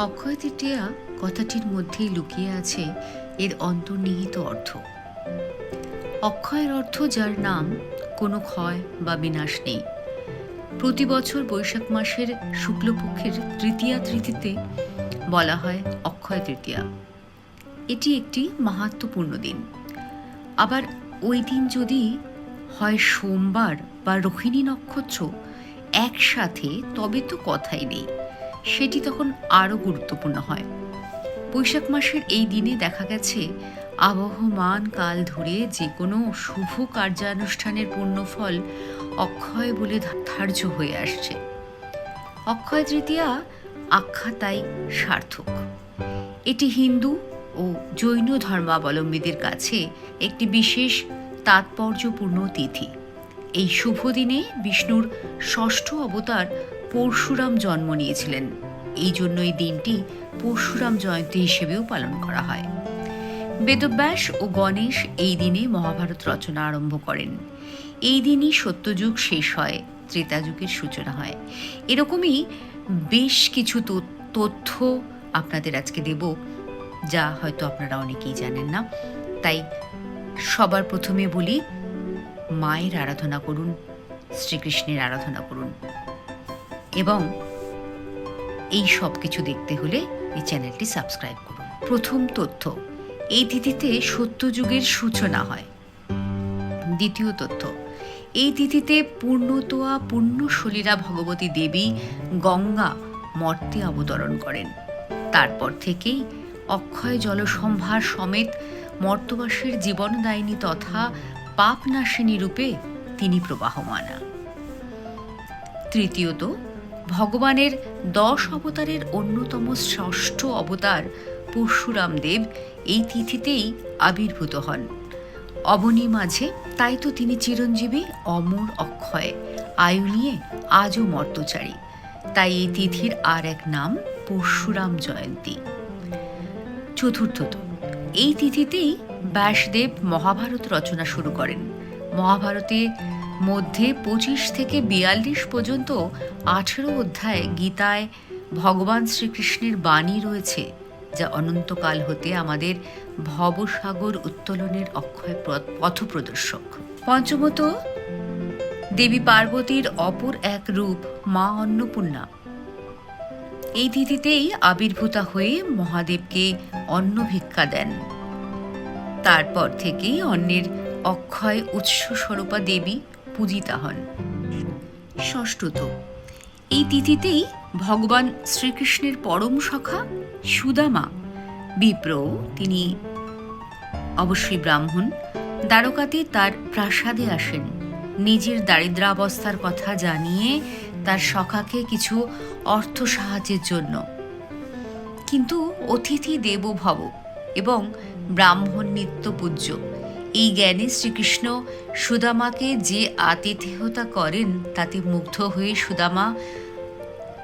অক্ষয় তৃতীয়া কথাটির মধ্যেই লুকিয়ে আছে এর অন্তর্নিহিত অর্থ। অক্ষয়ের অর্থ যার নাম, কোনো ক্ষয় বা বিনাশ নেই। প্রতি বছর বৈশাখ মাসের শুক্লপক্ষের তৃতীয়া তৃতীতে বলা হয় অক্ষয় তৃতীয়া। এটি একটি মাহাত্মপূর্ণ দিন। আবার ওই দিন যদি হয় সোমবার বা রোহিণী নক্ষত্র একসাথে, তবে তো কথাই নেই। সেটি তখন আরও গুরুত্বপূর্ণ হয়। বৈশাখ মাসের এই দিনে দেখা গেছে, আবহমান কাল ধরে যে কোনো শুভ কার্যানুষ্ঠানের পূর্ণফল অক্ষয় বলে ধার্য হয়ে আসছে। অক্ষয় তৃতীয়া আখ্যা তাই সার্থক। এটি হিন্দু ও জৈন ধর্মাবলম্বীদের কাছে একটি বিশেষ তাৎপর্যপূর্ণ তিথি। এই শুভ দিনে বিষ্ণুর ষষ্ঠ অবতার পরশুরাম জন্ম নিয়েছিলেন। এই জন্য এই দিনটি পরশুরাম জয়ন্তী হিসেবেও পালন করা হয়। বেদব্যাস ও গণেশ এই দিনে মহাভারত রচনা আরম্ভ করেন। এই দিনই সত্যযুগ শেষ হয় ত্রেতা যুগের সূচনা হয়। এরকমই বেশ কিছু তথ্য আপনাদের আজকে দেব, যা হয়তো আপনারা অনেকেই জানেন না। তাই সবার প্রথমে বলি, মায়ের আরাধনা করুন, শ্রীকৃষ্ণের আরাধনা করুন। এবং এই সব কিছু দেখতে হলে এই চ্যানেলটি সাবস্ক্রাইব করুন। প্রথম তথ্য, এই তিথিতে সত্যযুগের সূচনা হয়। দ্বিতীয় তথ্য, এই তিথিতে পূর্ণতোয়া পূর্ণশলীরা ভগবতী দেবী গঙ্গা মর্তে অবতরণ করেন। তারপর থেকেই অক্ষয় জলসম্ভার সমেত মর্তবাসীর জীবনদায়িনী তথা পাপনাশিনী রূপে তিনি প্রবাহমানা। তৃতীয়ত ভগবানের দশ অবতারের অন্যতম ষষ্ঠ অবতার পরশুরাম দেব এই তিথিতেই আবির্ভূত হন। অবনী মাঝে তাই তো তিনি চিরঞ্জীবী অমর অক্ষয়, আয়ু নিয়ে আজও মর্তচারী। তাই এই তিথির আর এক নাম পরশুরাম জয়ন্তী। চতুর্থত, এই তিথিতেই ব্যাসদেব মহাভারত রচনা শুরু করেন। মহাভারতে মধ্যে পঁচিশ থেকে বিয়াল্লিশ পর্যন্ত আঠেরো অধ্যায় গীতায় ভগবান শ্রীকৃষ্ণের বাণী রয়েছে, যা অনন্তকাল হতে আমাদের ভবসাগর উত্তোলনের অক্ষয় প্র- পথপ্রদর্শক। পঞ্চমত, দেবী পার্বতীর অপর এক রূপ মা অন্নপূর্ণা। এই তিথিতেই আবির্ভূতা হয়ে মহাদেবকে অন্ন ভিক্ষা দেন। তারপর থেকেই অন্নের অক্ষয় উৎস স্বরূপা দেবী পূজিতা হন। ষষ্ঠত, এই তিথিতেই ভগবান শ্রীকৃষ্ণের পরম সখা সুদামা বিপ্র, তিনি অবশ্যই ব্রাহ্মণ, দ্বারকাতে তার প্রাসাদে আসেন। নিজের দারিদ্রাবস্থার কথা জানিয়ে তার সখাকে কিছু অর্থ সাহায্যের জন্য। কিন্তু অতিথি দেব ভব এবং ব্রাহ্মণ নিত্য পূজ্য। এই জ্ঞানে শ্রীকৃষ্ণ সুদামাকে যে আতিথেয়তা করেন, তাতে মুগ্ধ হয়ে সুদামা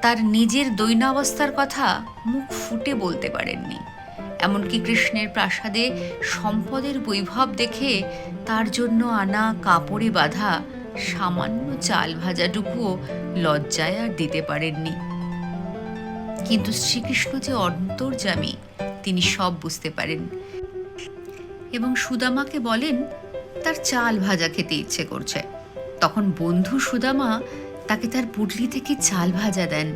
তার নিজের দৈনাবস্থার কথা মুখ ফুটে বলতে পারেননি। এমনকি কৃষ্ণের প্রাসাদে সম্পদের বৈভব দেখে তার জন্য আনা কাপড়ে বাঁধা সামান্য চাল ভাজাটুকুও লজ্জায় আর দিতে পারেননি। কিন্তু শ্রীকৃষ্ণ যে অন্তর্যামী, তিনি সব বুঝতে পারেন। এবং সুদামাকে বলেন, তার চাল ভাজা খেতে ইচ্ছে করছে। তখন বন্ধু সুদামা তাকে তার পুটলি থেকে চাল ভাজা দেন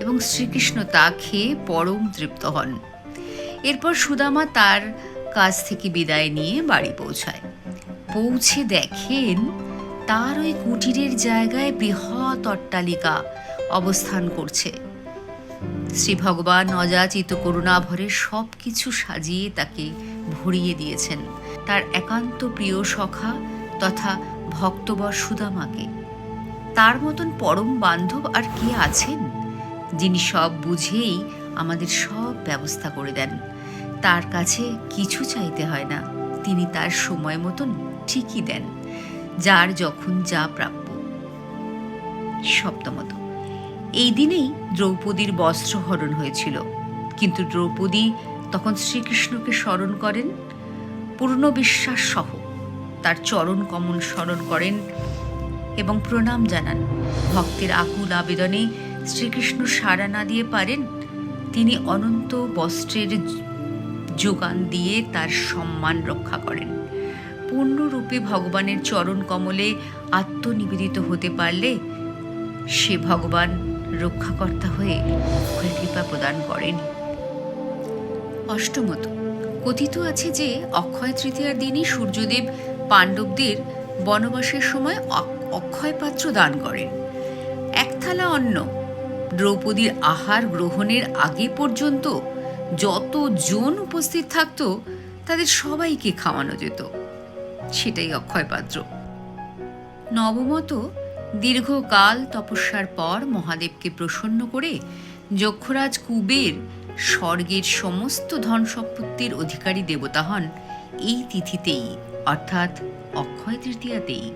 এবং শ্রীকৃষ্ণ তা খেয়ে পরম তৃপ্ত হন। এরপর সুদামা তার কাছ থেকে বিদায় নিয়ে বাড়ি পৌঁছায়। পৌঁছে দেখেন তার ওই কুটিরের জায়গায় বৃহৎ অট্টালিকা অবস্থান করছে। শ্রী ভগবান অযাচিত করুণাভরে সব কিছু সাজিয়ে তাকে ভরিয়ে দিয়েছেন। তার একান্ত প্রিয় সখা তথা ভক্তবর সুদামাকে তার মতন পরম বান্ধব আর কে আছেন? যিনি সব বুঝেই আমাদের সব ব্যবস্থা করে দেন। তার কাছে কিছু চাইতে হয় না। তিনি তার সময় মতন ঠিকই দেন, যার যখন যা প্রাপ্য। সপ্তমত। এই দিনেই দ্রৌপদীর বস্ত্রহরণ হয়েছিল। কিন্তু দ্রৌপদী তখন শ্রীকৃষ্ণকে স্মরণ করেন পূর্ণ বিশ্বাস সহ তার চরণ কমল স্মরণ করেন এবং প্রণাম জানান। ভক্তের আকুল আবেদনে শ্রীকৃষ্ণ সাড়া না দিয়ে পারেন, তিনি অনন্ত বস্ত্রের যোগান দিয়ে তার সম্মান রক্ষা করেন। পূর্ণরূপে ভগবানের চরণ কমলে আত্মনিবেদিত হতে পারলে সে ভগবান রক্ষাকর্তা হয়ে অক্ষয় কৃপা প্রদান করেন। অষ্টমত, কথিত আছে যে অক্ষয় তৃতীয়ার দিনই সূর্যদেব পাণ্ডবদের বনবাসের সময় অক- অক্ষয় পাত্র দান করেন। এক থালা অন্ন, দ্রৌপদীর আহার গ্রহণের আগে পর্যন্ত যত জন উপস্থিত থাকত, তাদের সবাইকে খাওয়ানো যেত। সেটাই অক্ষয় পাত্র নবমত দীর্ঘকাল তপস্যার পর মহাদেবকে প্রসন্ন করে যক্ষরাজ কুবের স্বর্গের সমস্ত ধন সম্পত্তির অধিকারী দেবতা হন। এই তিথিতেই, অর্থাৎ অক্ষয় তৃতীয়াতেই।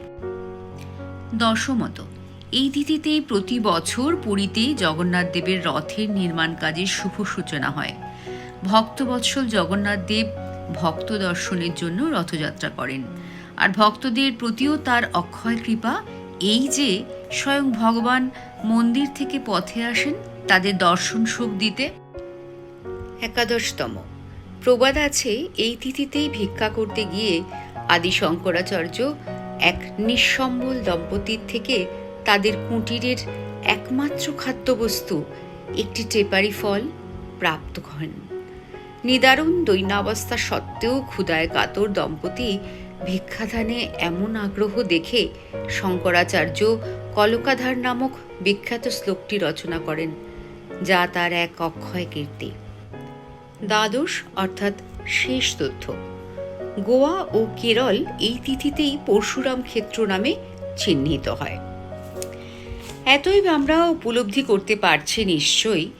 দশমত, এই তিথিতেই প্রতি বছর পুরীতে জগন্নাথ দেবের রথের নির্মাণ কাজের শুভ সূচনা হয়। ভক্তবৎসল জগন্নাথ দেব ভক্ত দর্শনের জন্য রথযাত্রা করেন। আর ভক্তদের প্রতিও তার অক্ষয় কৃপা এই যে স্বয়ং ভগবান মন্দির থেকে পথে আসেন তাদের দর্শন সুখ দিতে। একাদশতম। প্রবাদ আছে এই তিথিতেই ভিক্ষা করতে গিয়ে আদি শঙ্করাচার্য এক নিঃসম্বল দম্পতির থেকে তাদের কুটিরের একমাত্র খাদ্যবস্তু, একটি টেপারি ফল প্রাপ্ত হন নিদারুণ দৈনাবস্থা সত্ত্বেও ক্ষুদায় কাতর দম্পতি ভিক্ষাদানে এমন আগ্রহ দেখে শঙ্করাচার্য কলকাধার নামক বিখ্যাত শ্লোকটি রচনা করেন, যা তার এক অক্ষয় কীর্তি। দ্বাদশ অর্থাৎ শেষ তথ্য। গোয়া ও কেরল এই তিথিতেই পরশুরাম ক্ষেত্র নামে চিহ্নিত হয়। এতই আমরা উপলব্ধি করতে পারছি নিশ্চয়ই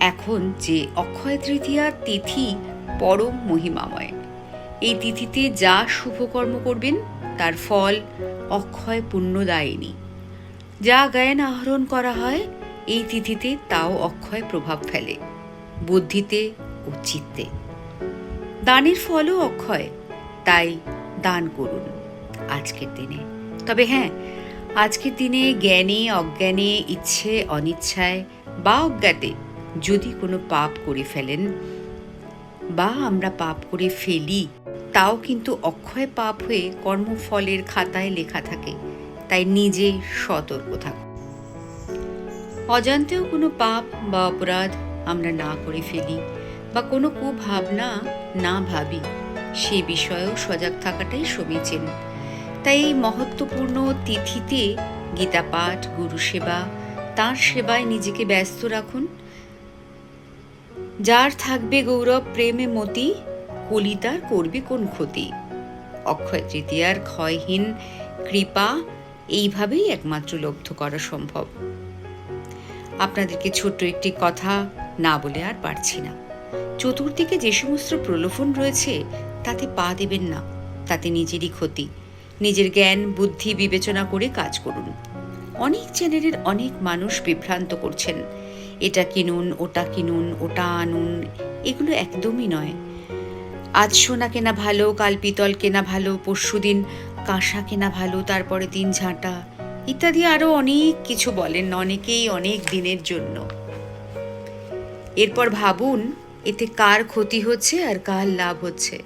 এখন যে অক্ষয় তৃতীয়া তিথি পরম মহিমাময়। এই তিথিতে যা শুভকর্ম করবেন, তার ফল অক্ষয় পুণ্যদায়িনী যা জ্ঞান আহরণ করা হয়, এই তিথিতে তাও অক্ষয় প্রভাব ফেলে, বুদ্ধিতে ও চিত্তে। দানের ফলও অক্ষয়, তাই দান করুন আজকের দিনে। তবে হ্যাঁ আজকের দিনে জ্ঞানে, অজ্ঞানে, ইচ্ছে, অনিচ্ছায় বা অজ্ঞাতে যদি কোনো পাপ করে ফেলেন বা আমরা পাপ করে ফেলি তাও কিন্তু অক্ষয় পাপ হয়ে কর্মফলের খাতায় লেখা থাকে, তাই নিজে সতর্ক থাকুন। অজান্তেও কোনো পাপ বা অপরাধ আমরা না করে ফেলি বা কোনো কুভাবনা না ভাবি, সে বিষয়েও সজাগ থাকাটাই সমীচীন তাই এই মহত্বপূর্ণ তিথিতে গীতা পাঠ, গুরু সেবা, তার সেবায় নিজেকে ব্যস্ত রাখুন। যার থাকবে গৌরব, প্রেমে, মতি কলিতার করবে কোন ক্ষতি? অক্ষয় তৃতীয়ার ক্ষয়হীন কৃপা এইভাবেই একমাত্র লব্ধ করা সম্ভব। আপনাদেরকে ছোট্ট একটি কথা না বলে আর পারছি না। চতুর্দিকে যে সমস্ত প্রলোভন রয়েছে, তাতে পা দেবেন না, তাতে নিজেরই ক্ষতি। নিজের জ্ঞান, বুদ্ধি বিবেচনা করে কাজ করুন। অনেক চ্যানেলের অনেক মানুষ বিভ্রান্ত করছেন। এটা কিনুন, ওটা কিনুন, ওটা আনুন, এগুলো একদমই নয়। আজ সোনা কেনা ভালো, কাল পিতল কেনা ভালো, পরশু দিন কাঁসা কেনা ভালো, তারপরে দিন ঝাঁটা। ইত্যাদি আরও অনেক কিছু বলেন অনেকেই অনেক দিনের জন্য। এরপর ভাবুন, এতে কার ক্ষতি হচ্ছে আর কার লাভ হচ্ছে।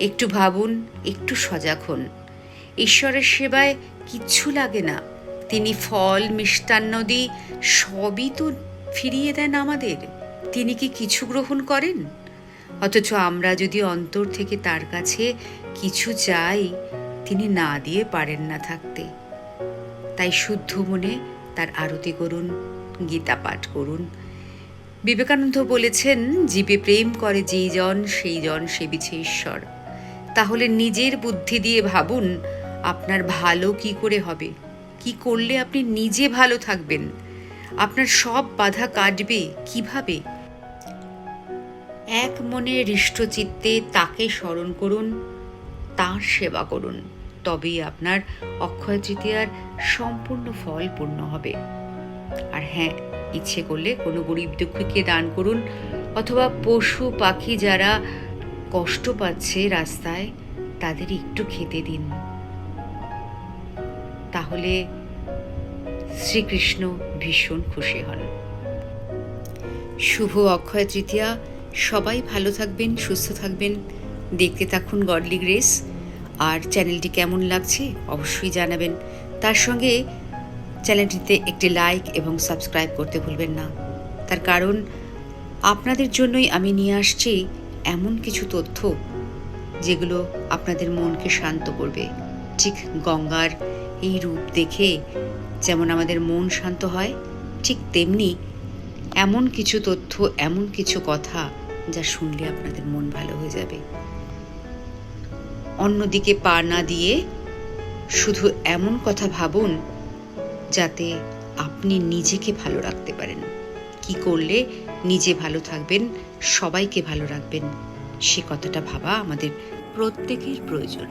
একটু ভাবুন, একটু সজাগ হন। ঈশ্বরের সেবায় কিচ্ছু লাগে না। তিনি ফল মিষ্টান্নদি সবই তো ফিরিয়ে দেন আমাদের। তিনি কি কিছু গ্রহণ করেন? অথচ আমরা যদি অন্তর থেকে তার কাছে কিছু চাই, তিনি না দিয়ে পারেন না থাকতে। তাই শুদ্ধ মনে তার আরতি করুন, গীতা পাঠ করুন। বিবেকানন্দ বলেছেন, জীবে প্রেম করে যেই জন, সেই জন সেবিছে ঈশ্বর। তাহলে নিজের বুদ্ধি দিয়ে ভাবুন, আপনার ভালো কি করে হবে? কি করলে আপনি নিজে ভালো থাকবেন? আপনার সব বাধা কাটবে কীভাবে? এক মনে হৃষ্টচিত্তে তাকে স্মরণ করুন, তার সেবা করুন। তবেই আপনার অক্ষয় তৃতীয়ার সম্পূর্ণ ফল পূর্ণ হবে। আর হ্যাঁ ইচ্ছে করলে কোনো গরিব দুঃখীকে দান করুন, অথবা পশু পাখি যারা কষ্ট পাচ্ছে রাস্তায়, তাদের একটু খেতে দিন। তাহলে শ্রীকৃষ্ণ ভীষণ খুশি হন। শুভ অক্ষয় তৃতীয়া। সবাই ভালো থাকবেন, সুস্থ থাকবেন। দেখতে থাকুন গডলি গ্রেস আর চ্যানেলটি কেমন লাগছে অবশ্যই জানাবেন। তার সঙ্গে চ্যানেলটিতে একটি লাইক এবং সাবস্ক্রাইব করতে ভুলবেন না। তার কারণ, আপনাদের জন্যই আমি নিয়ে আসছি এমন কিছু তথ্য যেগুলো আপনাদের মনকে শান্ত করবে। ঠিক গঙ্গার এই রূপ দেখে যেমন আমাদের মন শান্ত হয়, ঠিক তেমনি এমন কিছু তথ্য, এমন কিছু কথা যা শুনলে আপনাদের মন ভালো হয়ে যাবে। অন্যদিকে পা না দিয়ে শুধু এমন কথা ভাবুন যাতে আপনি নিজেকে ভালো রাখতে পারেন। কি করলে নিজে ভালো থাকবেন, সবাইকে ভালো রাখবেন, সে কথাটা ভাবা আমাদের প্রত্যেকের প্রয়োজন।